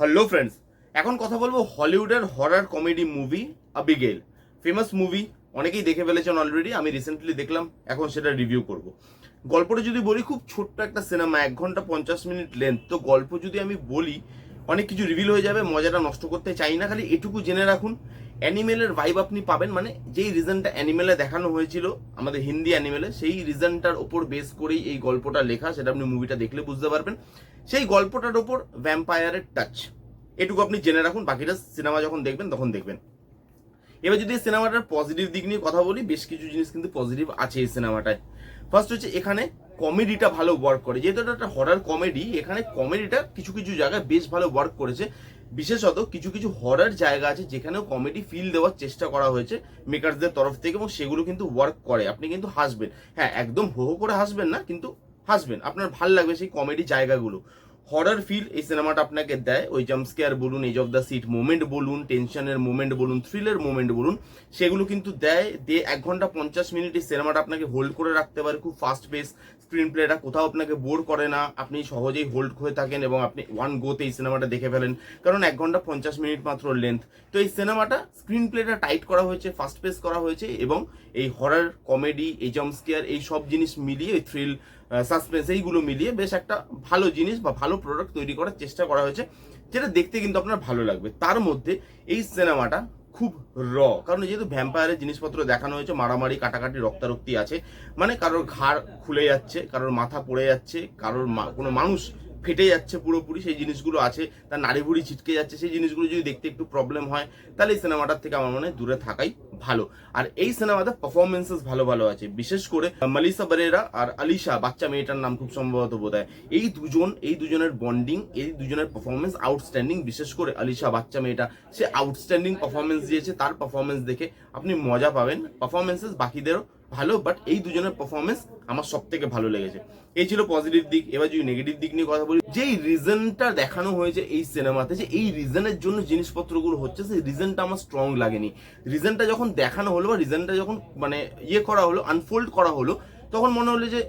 Hello friends এখন কথা বলব হলিউডের horror comedy movie Abigail famous movie অনেকেই দেখে ফেলেছেন অলরেডি আমি রিসেন্টলি দেখলাম, এখন সেটা রিভিউ করব। গল্পটা যদি বলি, খুব ছোট্ট একটা সিনেমা এক ঘণ্টা পঞ্চাশ মিনিট লেন্থ তো গল্প যদি আমি বলি অনেক কিছু রিভিল হয়ে যাবে, মজাটা নষ্ট করতে চাই না, খালি এটুকু জেনে রাখুন অ্যানিমেলের ভাইব আপনি পাবেন মানে যেই রিজনটা অ্যানিমেলে দেখানো হয়েছিল, আমাদের হিন্দি অ্যানিমেলে সেই রিজনটার ওপর বেস করেই এই গল্পটা লেখা, সেটা আপনি মুভিটা দেখলে বুঝতে পারবেন। সেই গল্পটার ওপর ভ্যাম্পায়ারের টাচ এটুকু আপনি জেনে রাখুন, বাকিটা সিনেমা যখন দেখবেন, তখন দেখবেন। এবার যদি সিনেমাটার পজিটিভ দিক নিয়ে কথা বলি, বেশ কিছু জিনিস কিন্তু পজিটিভ আছে এই সিনেমাটায় ফার্স্ট হচ্ছে এখানে কমেডিটা ভালো ওয়ার্ক করে। যেহেতু এটা একটা হরার কমেডি এখানে কমেডিটা কিছু কিছু জায়গায় বেশ ভালো ওয়ার্ক করেছে। বিশেষত কিছু কিছু হরার জায়গা আছে যেখানেও কমেডি ফিল দেওয়ার চেষ্টা করা হয়েছে মেকার্সদের তরফ থেকে এবং সেগুলো কিন্তু ওয়ার্ক করে। আপনি কিন্তু হাসবেন। হ্যাঁ একদম হো হো করে হাসবেন না, কিন্তু হাসবেন। আপনার ভালো লাগবে সেই কমেডি জায়গাগুলো। হরার ফিল এই সিনেমাটা আপনাকে দেয়। ওই জাম্পস্কেয়ার বলুন edge of the seat moment বলুন টেনশনের মোমেন্ট বলুন থ্রিলের মোমেন্ট বলুন, সেগুলো কিন্তু দেয়। দিয়ে এক ঘণ্টা পঞ্চাশ মিনিট এই সিনেমাটা আপনাকে হোল্ড করে রাখতে পারে খুব ফাস্ট পেস স্ক্রিন প্লেটা কোথাও আপনাকে বোর করে না। আপনি সহজেই হোল্ড হয়ে থাকেন এবং আপনি ওয়ান গোতে এই সিনেমাটা দেখে ফেলেন। কারণ এক ঘণ্টা পঞ্চাশ মিনিট মাত্র লেন্থ তো এই সিনেমাটা স্ক্রিন প্লেটা টাইট করা হয়েছে ফাস্ট পেস করা হয়েছে এবং এই হরার কমেডি এই জাম্পস্কেয়ার এই সব জিনিস মিলিয়ে থ্রিল সাসপেন্স এইগুলো মিলিয়ে বেশ একটা ভালো জিনিস বা ভালো প্রোডাক্ট তৈরি করার চেষ্টা করা হয়েছে, যেটা দেখতে কিন্তু আপনার ভালো লাগবে। তার মধ্যে এই সিনেমাটা খুব র কারণ যেহেতু ভ্যাম্পায়ারের জিনিসপত্র দেখানো হয়েছে, মারামারি, কাটাকাটি, রক্তারক্তি আছে মানে কারোর ঘাড় খুলে যাচ্ছে, কারোর মাথা পড়ে যাচ্ছে, কারোর কোনো মানুষ ফেটে যাচ্ছে পুরোপুরি, সেই জিনিসগুলো আছে, তার নাড়ি ভুড়ি ছিটকে যাচ্ছে, সেই জিনিসগুলো যদি দেখতে একটু প্রবলেম হয়, তাহলে এই সিনেমাটার থেকে আমার মনে হয় দূরে থাকাই ভালো। আর এই সিনেমাতে পারফরমেন্সেস ভালো ভালো আছে। বিশেষ করে মালিসা বারেরা আর আলিশা, বাচ্চা মেয়েটার নাম খুব সম্ভবত বোধ এই দুজন, এই দুজনের বন্ডিং এই দুজনের পারফরমেন্স আউটস্ট্যান্ডিং বিশেষ করে আলিশা, বাচ্চা মেয়েটা, সে আউটস্ট্যান্ডিং পারফরমেন্স দিয়েছে, তার পারফরমেন্স দেখে আপনি মজা পাবেন। পারফরমেন্সেস বাকিদেরও ভালো বাট এই দুজনের পারফরমেন্স আমার সব থেকে ভালো লেগেছে। এই ছিল পজিটিভ দিক, এবার যদি নেগেটিভ দিক নিয়ে কথা বলি, যেই রিজনটা দেখানো হয়েছে এই সিনেমাতে যে এই রিজনের জন্য জিনিসপত্রগুলো হচ্ছে, সেই রিজনটা আমার স্ট্রং লাগেনি। রিজনটা যখন দেখানো হলো বা রিজনটা যখন মানে ইয়ে করা হলো আনফোল্ড করা হলো, তখন মনে হলো যে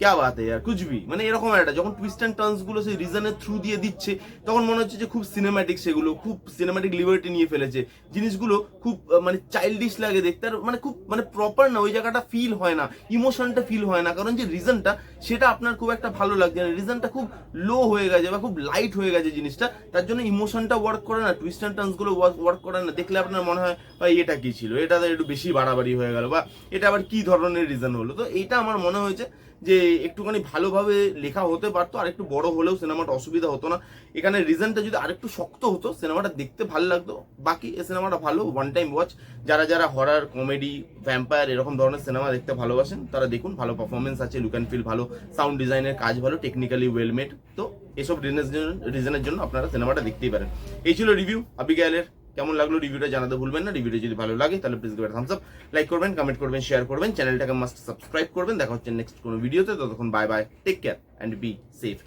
ক্যা বাত ইয়ার কুচবি মানে এরকম একটা, যখন টুইস্ট অ্যান্ড টার্নসগুলো সেই রিজনের থ্রু দিয়ে দিচ্ছে, তখন মনে হচ্ছে যে খুব সিনেম্যাটিক সেগুলো, খুব সিনেম্যাটিক লিবার্টি নিয়ে ফেলেছে। জিনিসগুলো খুব মানে চাইল্ডিশ লাগে দেখতে, আর মানে খুব মানে প্রপার না, ওই জায়গাটা ফিল হয় না ইমোশনটা ফিল হয় না, কারণ যে রিজনটা সেটা আপনার খুব একটা ভালো লাগছে না। রিজনটা খুব লো হয়ে গেছে বা খুব লাইট হয়ে গেছে জিনিসটা, তার জন্য ইমোশনটা ওয়ার্ক করে না টুইস্ট অ্যান্ড টার্নসগুলো ওয়ার্ক করে না। দেখলে আপনার মনে হয়, ভাই, এটা কি ছিল? এটা একটু বেশি বাড়াবাড়ি হয়ে গেল। বা, এটা আবার কি ধরনের রিজন হলো? তো এটা আমার মনে হয়েছে যে একটুখানি ভালোভাবে লেখা হতে পারতো, আর একটু বড় হলেও সিনেমাটা অসুবিধা হতো না। এখানে রিজনটা যদি আরেকটু শক্ত হতো, সিনেমাটা দেখতে ভালো লাগতো। বাকি এই সিনেমাটা ভালো ওয়ান টাইম ওয়াচ যারা যারা হরার কমেডি ভ্যাম্পায়ার এরকম ধরনের সিনেমা দেখতে ভালোবাসেন, তারা দেখুন, ভালো পারফরমেন্স আছে লুক অ্যান্ড ফিল ভালো সাউন্ড ডিজাইনের কাজ ভালো টেকনিক্যালি ওয়েল মেড তো এসব রিজনের জন্য আপনারা সিনেমাটা দেখতেই পারেন। এই ছিল রিভিউ আবিগাইলের কেমন লাগল রিভিউটা জানাতে ভুলবেন না রিভিউটা যদি ভালো লাগে তাহলে please give thumbs up like করবেন কমেন্ট করবেন শেয়ার করবেন চ্যানেলটাকে মাস্ট সাবস্ক্রাইব করবেন, দেখা হচ্ছে নেক্সট কোনো ভিডিওতে ততক্ষণ bye bye take care and be safe